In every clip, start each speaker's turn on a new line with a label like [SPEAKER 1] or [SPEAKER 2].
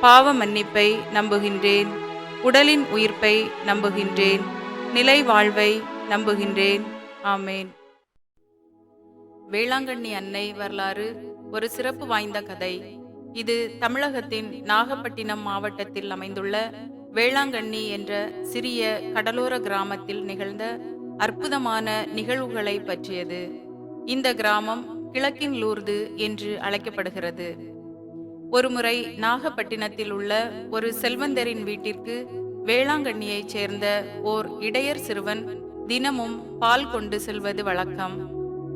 [SPEAKER 1] பாவ மன்னிப்பை நம்புகின்றேன். உடலின் உயிர்ப்பை நம்புகின்றேன். நிலை வாழ்வை நம்புகின்றேன். ஆமேன். வேளாங்கண்ணி அன்னை வரலாறு ஒரு சிறப்பு வாய்ந்த கதை. இது தமிழகத்தின் நாகப்பட்டினம் மாவட்டத்தில் அமைந்துள்ள வேளாங்கண்ணி என்ற சிறிய கடலோர கிராமத்தில் நிகழ்ந்த அற்புதமான நிகழ்வுகளை பற்றியது. இந்த கிராமம் கிழக்கின் லூர்து என்று அழைக்கப்படுகிறது. ஒருமுறை நாகப்பட்டினத்தில் உள்ள ஒரு செல்வந்தரின் வீட்டிற்கு வேளாங்கண்ணியைச் சேர்ந்த ஓர் இடையர் சிறுவன் தினமும் பால் கொண்டு செல்வது வழக்கம்.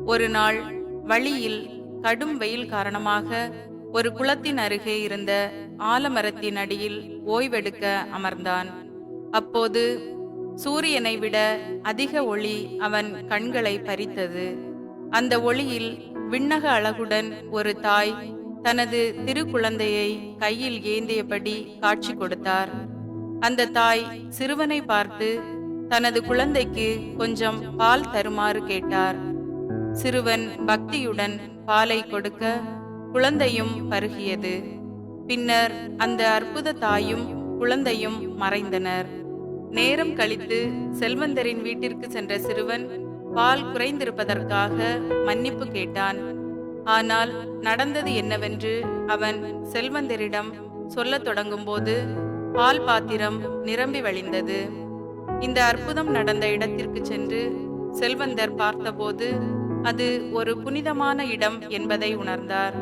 [SPEAKER 1] ஒரு நாள் வழியில் கடும் வெயில் காரணமாக ஒரு குளத்தின் அருகே இருந்த ஆலமரத்தின் அடியில் ஓய்வெடுக்க அமர்ந்தான். அப்போது சூரியனை விட அதிக ஒளி அவன் கண்களை பறித்தது. அந்த ஒளியில் விண்ணக அழகுடன் ஒரு தாய் தனது திருக்குழந்தையை கையில் ஏந்தியபடி காட்சி கொடுத்தார். அந்த தாய் சிறுவனை பார்த்து தனது குழந்தைக்கு கொஞ்சம் பால் தருமாறு கேட்டார். சிறுவன் பக்தியுடன் பாலை கொடுக்க குழந்தையும் பருகியது. பின்னர் அந்த அற்புத தாயும் குழந்தையும் மறைந்தனர். நேரம் கழித்து செல்வந்தரின் வீட்டிற்கு சென்ற சிறுவன் பால் குறைந்திருப்பதற்காக மன்னிப்பு கேட்டான். ஆனால் நடந்தது என்னவென்று அவன் செல்வந்தரிடம் சொல்லத் தொடங்கும்போது பால் பாத்திரம் நிரம்பி வழிந்தது. இந்த அற்புதம் நடந்த இடத்திற்கு சென்று செல்வந்தர் பார்த்தபோது அது ஒரு புனிதமான இடம் என்பதை உணர்ந்தார்.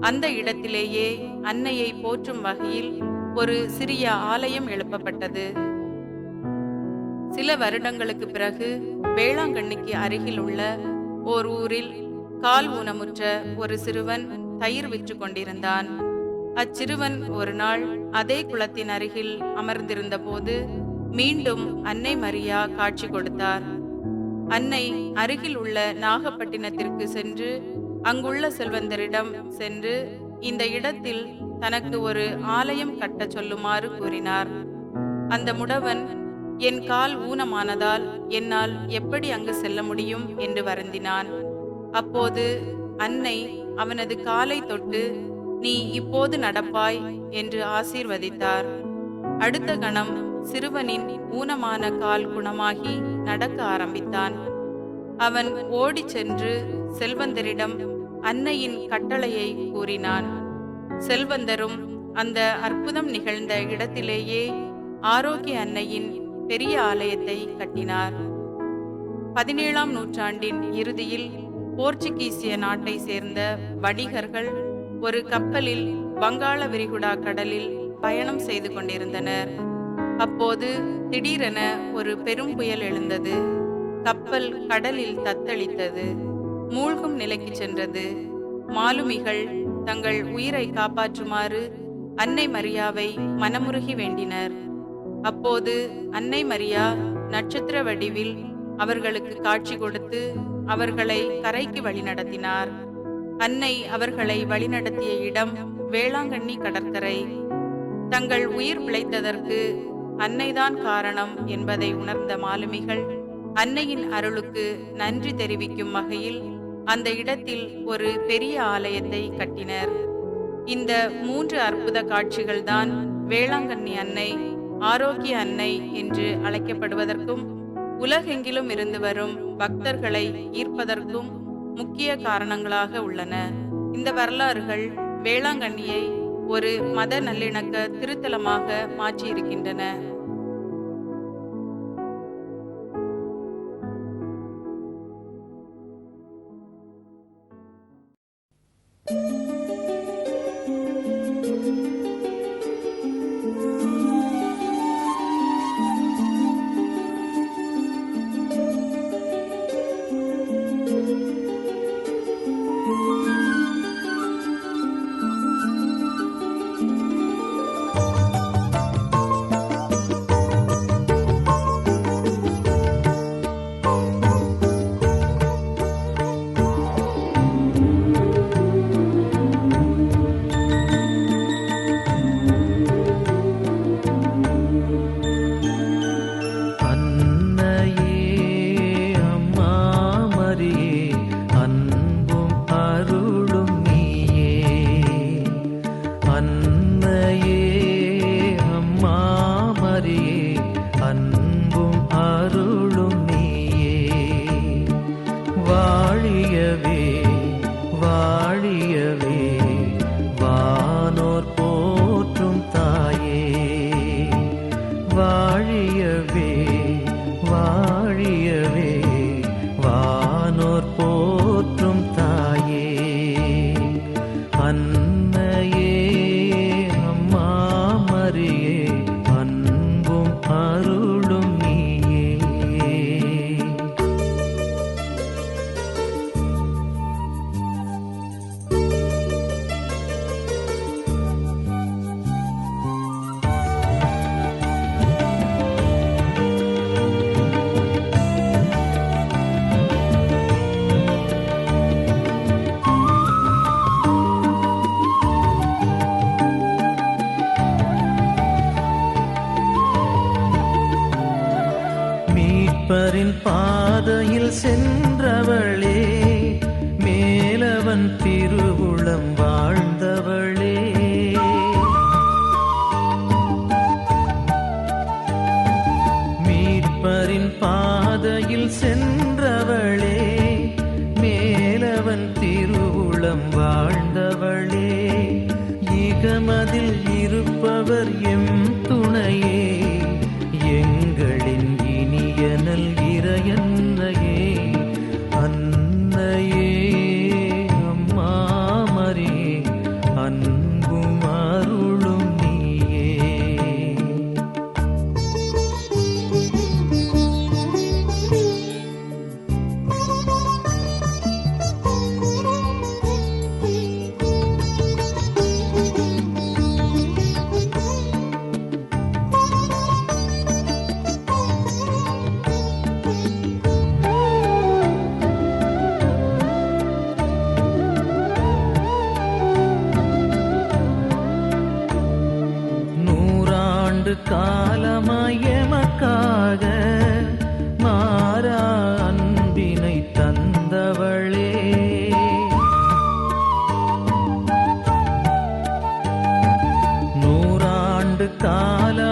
[SPEAKER 1] அந்த இடத்திலேயே அன்னையை போற்றும் வகையில் ஒரு சிறிய ஆலயம் எழுப்பப்பட்டது. சில வருடங்களுக்கு பிறகு வேளாங்கண்ணிக்கு அருகில் உள்ள ஓர் ஊரில் கால் ஊனமுற்ற ஒரு சிறுவன் தயிர் விற்று கொண்டிருந்தான். அச்சிறுவன் ஒரு நாள் அதே குளத்தின் அருகில் அமர்ந்திருந்த போது மீண்டும் அன்னை மரியா காட்சி கொடுத்தார். அன்னை அருகில் உள்ள நாகப்பட்டினத்திற்கு சென்று அங்குள்ள செல்வந்தரிடம் சென்று இந்த இடத்தில் தனக்கு ஒரு ஆலயம் கட்டச் சொல்லுமாறு கூறினார். அந்த முடவன் என் கால் ஊனமானதால் என்னால் எப்படி அங்கு செல்ல முடியும்? என்று வருந்தினான். அப்போது அன்னை அவனது காலை தொட்டு நீ இப்போது நடப்பாய் என்று ஆசீர்வதித்தார். அடுத்த கணம் சிறுவனின் ஊனமான கால் குணமாகி நடக்க ஆரம்பித்தான். அவன் ஓடிச் சென்று செல்வந்தரிடம் அன்னையின் கட்டளையை கூறினான். செல்வந்தரும் அந்த அற்புதம் நிகழ்ந்த இடத்திலேயே ஆரோக்கிய அன்னையின் பெரிய ஆலயத்தை கட்டினார். பதினேழாம் நூற்றாண்டின் இறுதியில் போர்ச்சுகீசிய நாட்டை சேர்ந்த வணிகர்கள் ஒரு கப்பலில் வங்காள விரிகுடா கடலில் பயணம் செய்து கொண்டிருந்தனர். அப்போது திடீரென ஒரு பெரும் புயல் எழுந்தது. கப்பல் கடலில் தத்தளித்தது. மூழ்கும் நிலைக்கு சென்றது. மாலுமிகள் தங்கள் உயிரை காப்பாற்றுமாறு அன்னை மரியாவை மனமுருகி வேண்டினர். அப்போது அன்னை மரியா நட்சத்திர வடிவில் அவர்களுக்கு காட்சி கொடுத்து அவர்களை கரைக்கு வழிநடத்தினார். அன்னை அவர்களை வழிநடத்திய இடம் வேளாங்கண்ணி கடற்கரை. தங்கள் உயிர் பிழைத்ததற்கு அன்னைதான் காரணம் என்பதை உணர்ந்த மாலுமிகள் அன்னையின் அருளுக்கு நன்றி தெரிவிக்கும் வகையில் அந்த இடத்தில் ஒரு பெரிய ஆலயத்தை கட்டினர். இந்த மூன்று அற்புத காட்சிகள்தான் வேளாங்கண்ணி அன்னை ஆரோக்கிய அன்னை என்று அழைக்கப்படுவதற்கும் உலகெங்கிலும் இருந்து வரும் பக்தர்களை ஈர்ப்பதற்கும் முக்கிய காரணங்களாக உள்ளன. இந்த வரலாறுகள் வேளாங்கண்ணியை ஒரு மத நல்லிணக்க திருத்தலமாக மாற்றியிருக்கின்றன.
[SPEAKER 2] வாழியவே வாழியவே. பாதையில் சென்றவளே மேலவன் திருவுளம் வாழ்ந்தவள். കൊടുത്താലാ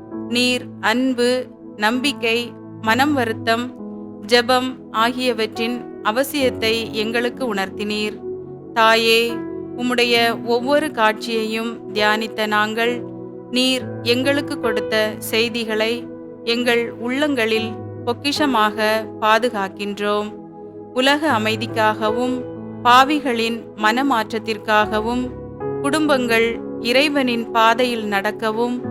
[SPEAKER 1] நீர் அன்பு நம்பிக்கை மனம் வருத்தம் ஜெபம் ஆகியவற்றின் அவசியத்தை எங்களுக்கு உணர்த்தினீர். தாயே உம்முடைய ஒவ்வொரு காட்சியையும் தியானித்த நாங்கள் நீர் எங்களுக்கு கொடுத்த செய்திகளை எங்கள் உள்ளங்களில் பொக்கிஷமாக பாதுகாக்கின்றோம். உலக அமைதிக்காகவும் பாவிகளின் மனமாற்றத்திற்காகவும் குடும்பங்கள் இறைவனின் பாதையில் நடக்கவும்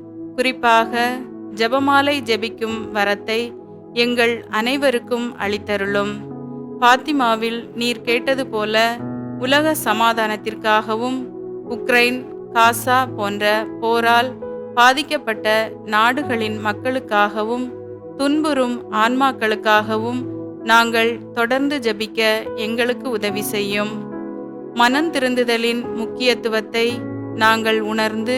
[SPEAKER 1] குறிப்பாக ஜெபமாலை ஜெபிக்கும் வரத்தை எங்கள் அனைவருக்கும் அளித்தருளும். பாத்திமாவில் நீர் கேட்டது போல உலக சமாதானத்திற்காகவும் உக்ரைன் காசா போன்ற போரால் பாதிக்கப்பட்ட நாடுகளின் மக்களுக்காகவும் துன்புறும் ஆன்மாக்களுக்காகவும் நாங்கள் தொடர்ந்து ஜெபிக்க எங்களுக்கு உதவி செய்யும். மனம் திருந்துதலின் முக்கியத்துவத்தை நாங்கள் உணர்ந்து